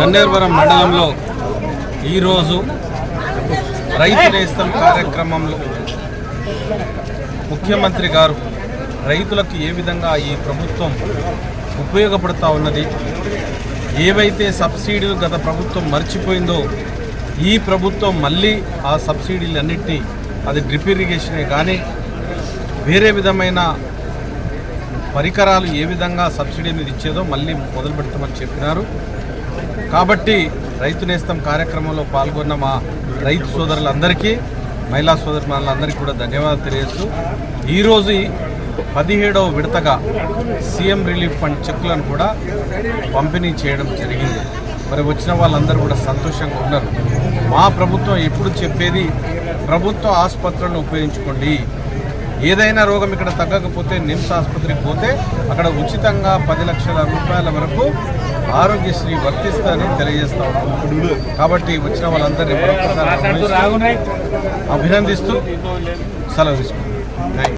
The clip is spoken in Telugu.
గన్నేరువరం మండలంలో ఈరోజు రైతు నేస్తం కార్యక్రమంలో ముఖ్యమంత్రి గారు రైతులకు ఏ విధంగా ఈ ప్రభుత్వం ఉపయోగపడుతూ ఉన్నది ఏవైతే సబ్సిడీలు గత ప్రభుత్వం మర్చిపోయిందో ఈ ప్రభుత్వం మళ్ళీ ఆ సబ్సిడీలన్నింటినీ అది డ్రిప్ ఇరిగేషనే కానీ వేరే విధమైన పరికరాలు ఏ విధంగా సబ్సిడీ మీద ఇచ్చేదో మళ్ళీ మొదలు పెడతామని చెప్పినారు. కాబట్టి రైతు నేస్తం కార్యక్రమంలో పాల్గొన్న మా రైతు సోదరులందరికీ మహిళా సోదరులందరికీ కూడా ధన్యవాదాలు తెలియజేస్తూ ఈరోజు పదిహేడవ విడతగా సీఎం రిలీఫ్ ఫండ్ చెక్కులను కూడా పంపిణీ చేయడం జరిగింది. మరి వచ్చిన వాళ్ళందరూ కూడా సంతోషంగా ఉన్నారు. మా ప్రభుత్వం ఎప్పుడు చెప్పేది ప్రభుత్వ ఆసుపత్రులను ఉపయోగించుకోండి. ఏదైనా రోగం ఇక్కడ తగ్గకపోతే నిమ్స్ ఆసుపత్రికి పోతే అక్కడ ఉచితంగా పది లక్షల రూపాయల వరకు ఆరోగ్యశ్రీ వర్తిస్తుందని తెలియజేస్తా ఉన్నాం. కాబట్టి వచ్చిన వాళ్ళందరినీ మరొకసారి అభినందిస్తూ- సెలవు తీసుకుంటాం.